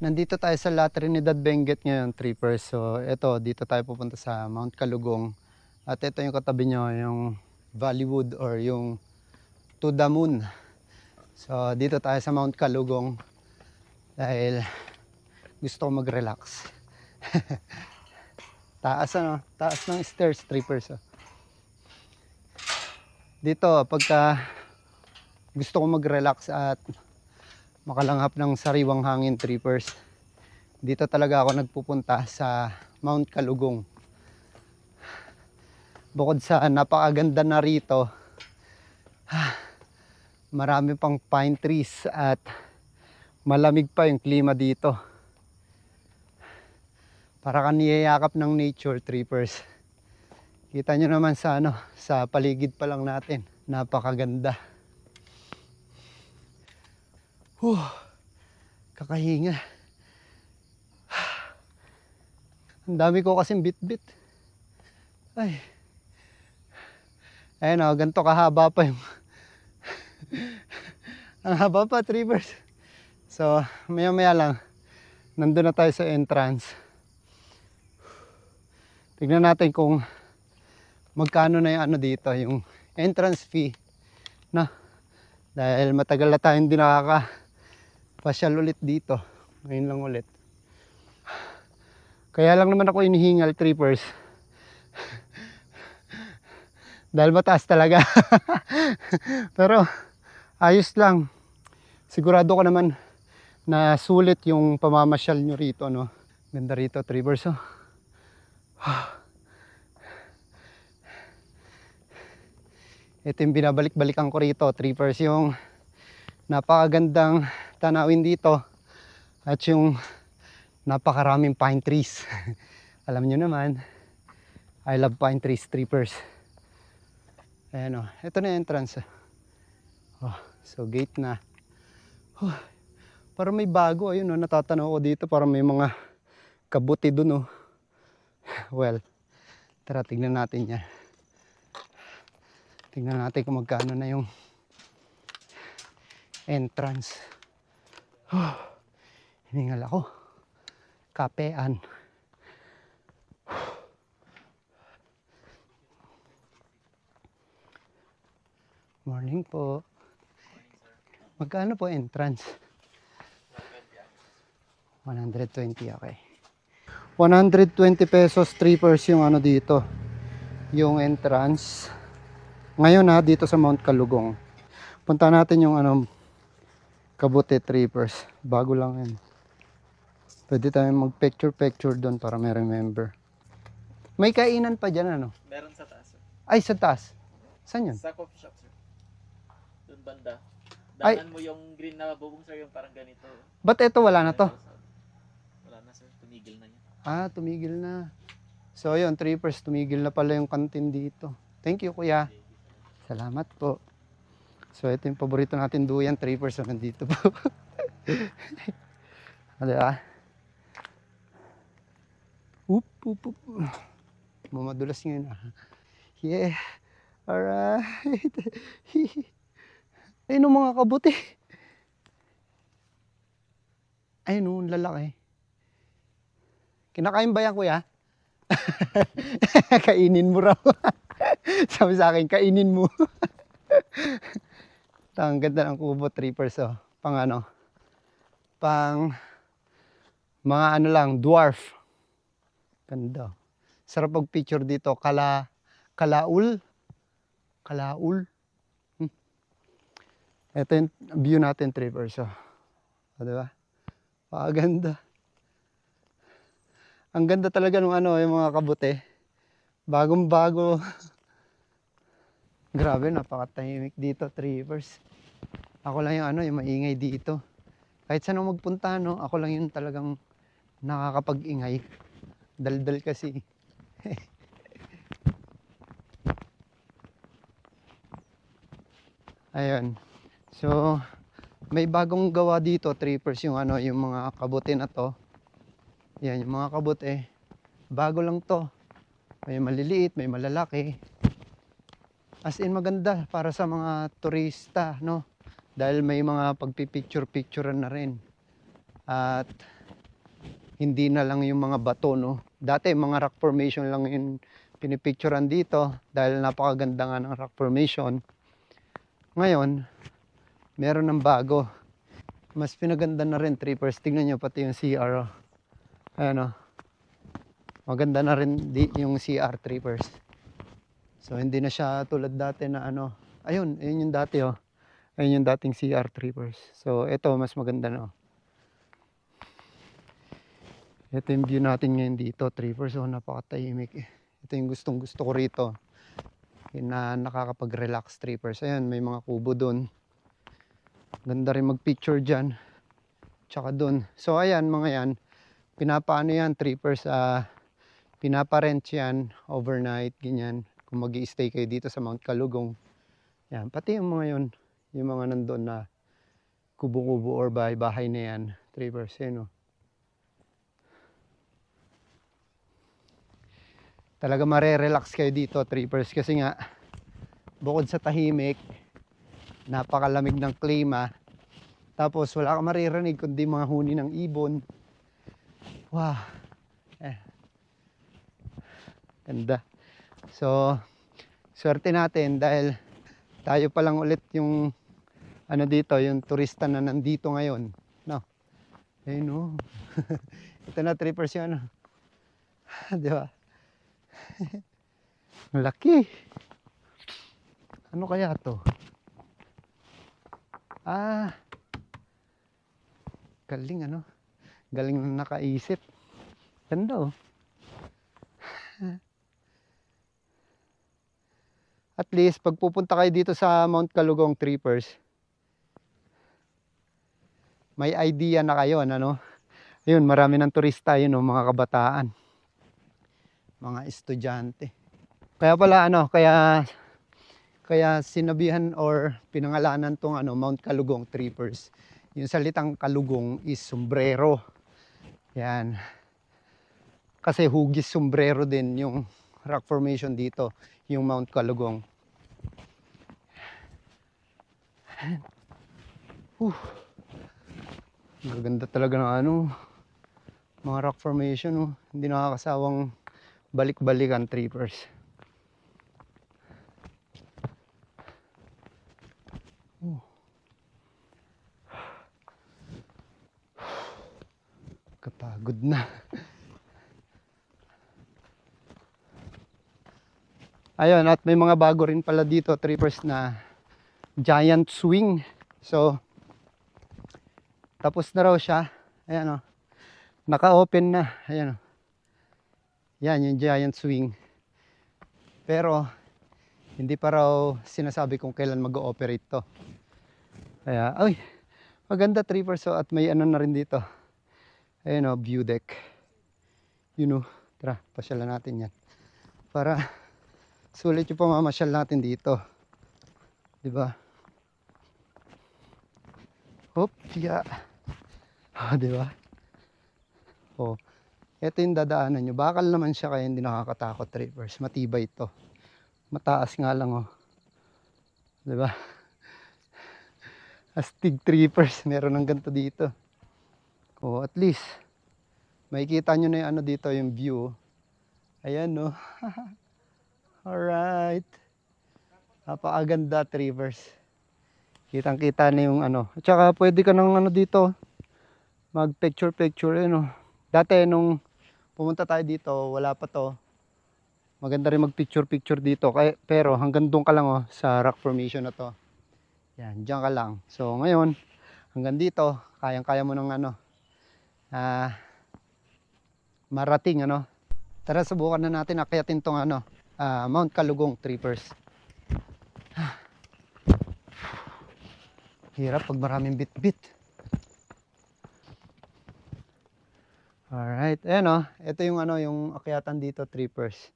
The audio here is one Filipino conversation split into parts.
Nandito tayo sa La Trinidad Benguet ngayon, trippers. So, ito, dito tayo pupunta sa Mount Kalugong. At ito yung katabi nyo, yung Valleywood or yung To the Moon. So, dito tayo sa Mount Kalugong dahil gusto ko mag-relax. taas ano, taas ng stairs, trippers. Oh. Dito, pagka gusto ko mag-relax at makalanghap ng sariwang hangin trippers. Dito talaga ako nagpupunta sa Mount Kalugong. Bukod sa napakaganda na rito, marami pang pine trees at malamig pa yung klima dito. Para ka niyayakap ng nature trippers. Kita nyo naman sa ano, sa paligid pa lang natin. Napakaganda. Huh, kakahinga. Ang dami ko kasing bit-bit. Ay. Ayun o, ganito kahaba pa yung... Ang haba pa, Trivers. So, maya-maya lang, nandun na tayo sa entrance. Tignan natin kung magkano na yung ano dito, yung entrance fee. Na, dahil matagal na tayong hindi nakaka pasyal ulit dito. Ngayon lang ulit. Kaya lang naman ako inihingal trippers. Dahil mataas talaga. Pero ayos lang. Sigurado ko naman na sulit yung pamamasyal nyo rito. No? Ganda rito trippers. Oh. Ito yung binabalik-balikan ko rito, trippers, yung napakagandang tanawin dito at yung napakaraming pine trees. Alam nyo naman, I love pine trees, trippers. Ayan o, ito na entrance. Oh, so gate na. Oh, parang may bago, ayun o, natatanaw ko dito, parang may mga kabuti dun o. Well, tara tignan natin yan. Tingnan natin kung magkano na yung entrance. Oh, hiningal ako. Kapean. Morning po. Magkano po entrance? 120, okay. 120 pesos, 3 yung ano dito. Yung entrance. Ngayon ha, dito sa Mount Kalugong. Punta natin yung ano, Kabute Trippers. Bago lang yan. Pwede tayong mag-picture-picture doon para may remember. May kainan pa dyan ano? Meron sa taas. sir. Ay, sa taas. Saan yun? Sa coffee shop, sir. Doon banda. Ay. Danan mo yung green na bubong, sir, yung parang ganito. Ba't ito wala na to? Wala na, sir. Tumigil na yan. Ah, tumigil na. So yun, trippers, tumigil na pala yung kantin dito. Thank you, kuya. Salamat po. So ito yung paborito natin duyan, trippers, so nandito po. Ah, diba? Oop, oop, oop. Mamadulas ngayon. ah. Yeah. Alright. Ayun ang mga kabuti. Ayun oh, ang lalaki. Kinakain ba yan, kuya? kainin mo raw. Sabi sa akin, kainin mo. Ito, ang ganda ng kubo, trippers, oh. Pang ano? Pang mga ano lang, dwarf. Ganda. Sarap picture dito. Kala, kalaul. Kalaul. Hmm. Ito yung view natin, trippers, oh. O, diba? Paganda. Ang ganda talaga ng ano, yung mga kabute. Bagong bago. Grabe, napakatahimik dito, Trivers. Ako lang yung ano, yung maingay dito. Kahit saan ako magpunta, no, ako lang yung talagang nakakapag-ingay. Daldal kasi. Ayun. So, may bagong gawa dito, trippers, yung ano, yung mga kabute na to. Yan, yung mga kabute. Bago lang to. May maliliit, may malalaki. As in maganda para sa mga turista, no? Dahil may mga pagpipicture-picture na rin. At hindi na lang yung mga bato, no? Dati, mga rock formation lang yung pinipicturean dito dahil napakaganda nga ng rock formation. Ngayon, meron ng bago. Mas pinaganda na rin, trippers. Tingnan nyo pati yung CR. oh. Ayan, oh. Maganda na rin di, yung CR trippers. So, hindi na siya tulad dati na ano. Ayun, ayun yung dati, oh. Ayun yung dating CR trippers. So, ito, mas maganda na, oh. Ito yung view natin ngayon dito, trippers. So, napakatahimik eh. Ito yung gustong gusto ko rito. Na nakakapag-relax trippers. Ayan, may mga kubo doon. Ganda rin mag-picture dyan. Tsaka doon. So, ayan, mga yan. Pinapaano yan, trippers. ah pinaparent yan overnight, ganyan. Kung mag stay kayo dito sa Mount Kalugong. Yan, pati yung mga yun. Yung mga nandun na kubo-kubo or bahay-bahay na yan. Trippers, yun oh. talaga mare-relax kayo dito, trippers. Kasi nga, bukod sa tahimik, napakalamig ng klima. Tapos wala kang maririnig kundi mga huni ng ibon. Wow. Eh. Ganda. So, swerte natin dahil tayo pa lang ulit yung ano dito, yung turista na nandito ngayon. No. Ayun no. Ito na trippers yun. ano. Di ba? Laki. Ano kaya to? Ah. Galing ano? Galing na nakaisip. Ganda oh. At least, pag pupunta kayo dito sa Mount Kalugong Trippers, may idea na kayo, ano? Ayun, marami ng turista yun, oh, mga kabataan mga estudyante. Kaya pala ano, kaya kaya sinabihan or pinangalanan tong ano Mount Kalugong Trippers. Yung salitang kalugong is sombrero. Yan. Kasi hugis sombrero din yung rock formation dito, yung Mount Kalugong. Uh. Gaganda talaga ng ano, mga rock formation, oh. hindi nakakasawang balik-balikan trippers. Oh. Kapagod na. Ayun, at may mga bago rin pala dito, trippers na giant swing. So, tapos na raw siya. Ayan o. Naka-open na. Ayan o. Yan, yung giant swing. Pero, hindi pa raw sinasabi kung kailan mag-ooperate to. Kaya, ay, maganda tripper so at may ano na rin dito. Ayun o, view deck. You know, tara, pasyalan natin yan. Para, sulit yung pamamasyal natin dito. 'Di ba? Hop, yeah. Ah, 'di ba? Oh. Ito yung dadaanan nyo. Bakal naman siya kaya hindi nakakatakot trippers. Matibay ito. Mataas nga lang oh. 'Di ba? Astig trippers. Meron ng ganito dito. Oh, at least makikita nyo na yung ano dito, yung view. Ayan no. Alright. Napakaganda trippers. Kitang kita na yung ano. At saka pwede ka nang ano dito. Mag picture picture eh no. Dati nung pumunta tayo dito, wala pa to. Maganda rin mag picture picture dito. Kaya, pero hanggang doon ka lang oh, sa rock formation na to. Yan, diyan ka lang. So ngayon, hanggang dito, kayang-kaya mo ng ano, ah, marating ano. Tara, subukan na natin akyatin tong ano, ah, Mount Kalugong Trippers. Hirap pag maraming bit-bit. Alright, ayan o. Ito yung ano, yung akyatan dito, trippers.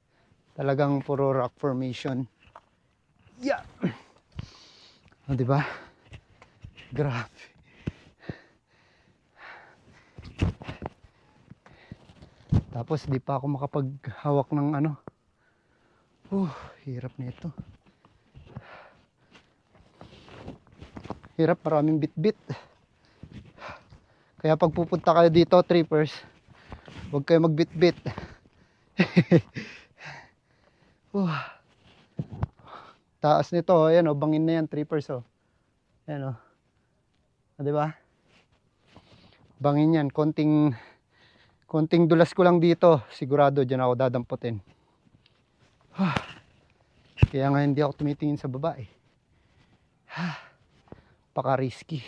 Talagang puro rock formation. Yeah! O, di ba? Grabe. Tapos di pa ako makapaghawak ng ano. Uh, hirap nito. Hirap, maraming bit-bit. Kaya pag pupunta kayo dito, trippers, Huwag kayo magbitbit. Uh. Taas nito, oh, ayan oh, bangin na yan, trippers oh. Ayan oh. Ah, di ba? Bangin yan, konting konting dulas ko lang dito, sigurado diyan ako dadamputin. Ah. Kaya nga hindi ako tumitingin sa baba eh. Ah. Paka risky.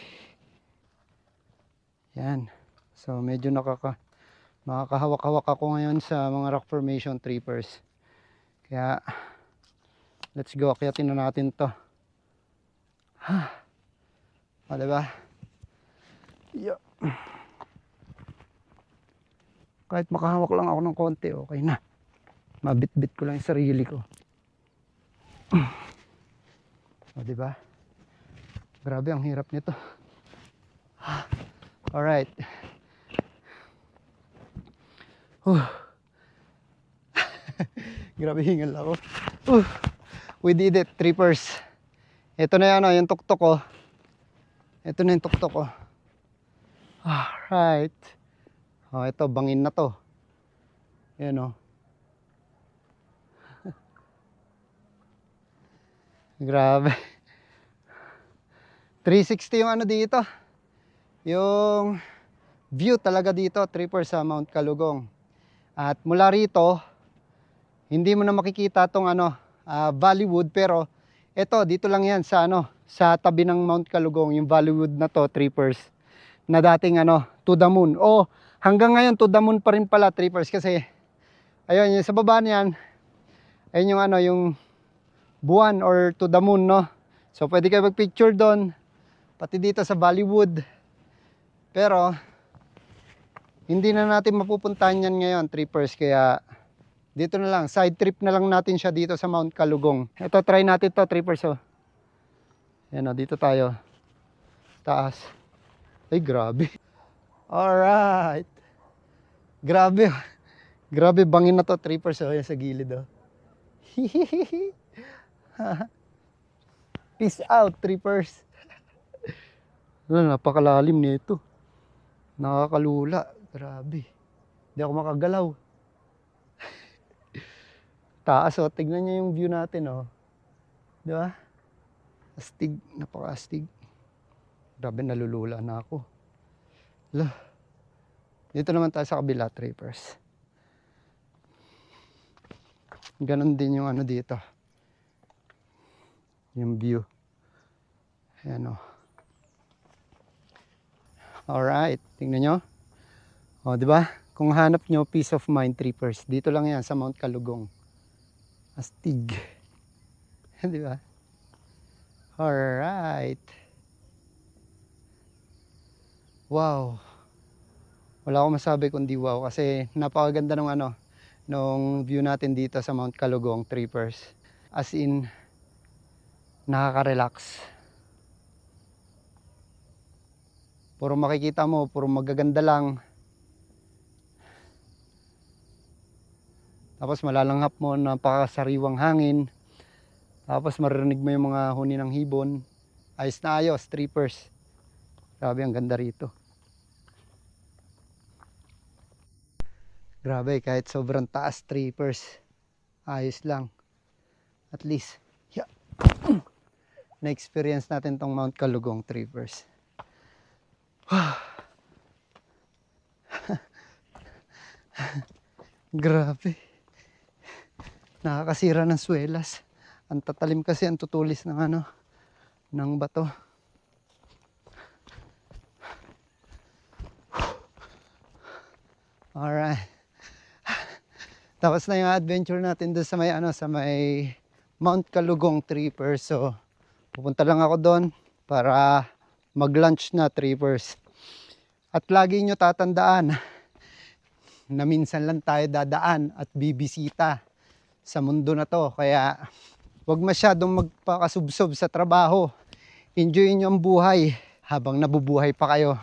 Yan. So medyo nakaka makakahawak-hawak ako ngayon sa mga rock formation trippers. Kaya let's go, akyatin na natin 'to. Ha. O, diba? Yeah. Kahit makahawak lang ako ng konti, okay na. Mabit-bit ko lang yung sarili ko. O, diba? Grabe, ang hirap nito. Alright. Huh. Grabe hingal ako. Uh, we did it, trippers. Ito na yan, oh, yung tuktok ko. Ito na yung tuktok ko. Alright. Oh, ito, bangin na to. Yan oh. Grabe. 360 yung ano dito. Yung view talaga dito, tripper sa Mount Kalugong. At mula rito, hindi mo na makikita tong ano, ah, Valleywood pero ito dito lang yan sa ano, sa tabi ng Mount Kalugong, yung Valleywood na to, trippers. Na dating ano, to the moon. O hanggang ngayon to the moon pa rin pala, trippers kasi ayun, yung sa baba niyan, ayun yung ano, yung buwan or to the moon, no? So pwede kayo mag-picture doon, pati dito sa Bollywood. Pero hindi na natin mapupuntahan yan ngayon, trippers, kaya dito na lang, side trip na lang natin siya dito sa Mount Kalugong. Ito, try natin to, trippers, oh. Yan, oh, dito tayo. Taas. Ay, grabe. Alright. Grabe. Grabe, bangin na to, trippers, oh, yan sa gilid, oh. Peace out, trippers. Ano, napakalalim nito. Nakakalula. Grabe. Hindi ako makagalaw. Taas, oh. Tignan niyo yung view natin, oh. Di ba? Astig. Napaka-astig. Grabe, nalulula na ako. Lah. Dito naman tayo sa kabila, trippers. Ganon din yung ano dito. Yung view. Ayan o. Alright. Tingnan nyo. O, di ba? Kung hanap nyo peace of mind trippers, dito lang yan sa Mount Kalugong. Astig. di ba? Alright. Wow. Wala akong masabi kundi wow kasi napakaganda ng ano, nung view natin dito sa Mount Kalugong trippers. As in, nakaka-relax. Puro makikita mo, puro magaganda lang. Tapos malalanghap mo, napakasariwang hangin. Tapos maririnig mo yung mga huni ng hibon. Ayos na ayos, trippers. Grabe, ang ganda rito. Grabe, kahit sobrang taas, trippers. Ayos lang. At least, yeah. na-experience natin tong Mount Kalugong trippers. Grabe. Nakakasira ng swelas. Ang tatalim kasi ang tutulis ng ano, ng bato. Alright. Tapos na yung adventure natin doon sa may ano, sa may Mount Kalugong Trippers. So, pupunta lang ako doon para mag-lunch na trippers. At lagi nyo tatandaan na minsan lang tayo dadaan at bibisita sa mundo na to. Kaya wag masyadong magpakasubsob sa trabaho. Enjoy nyo ang buhay habang nabubuhay pa kayo.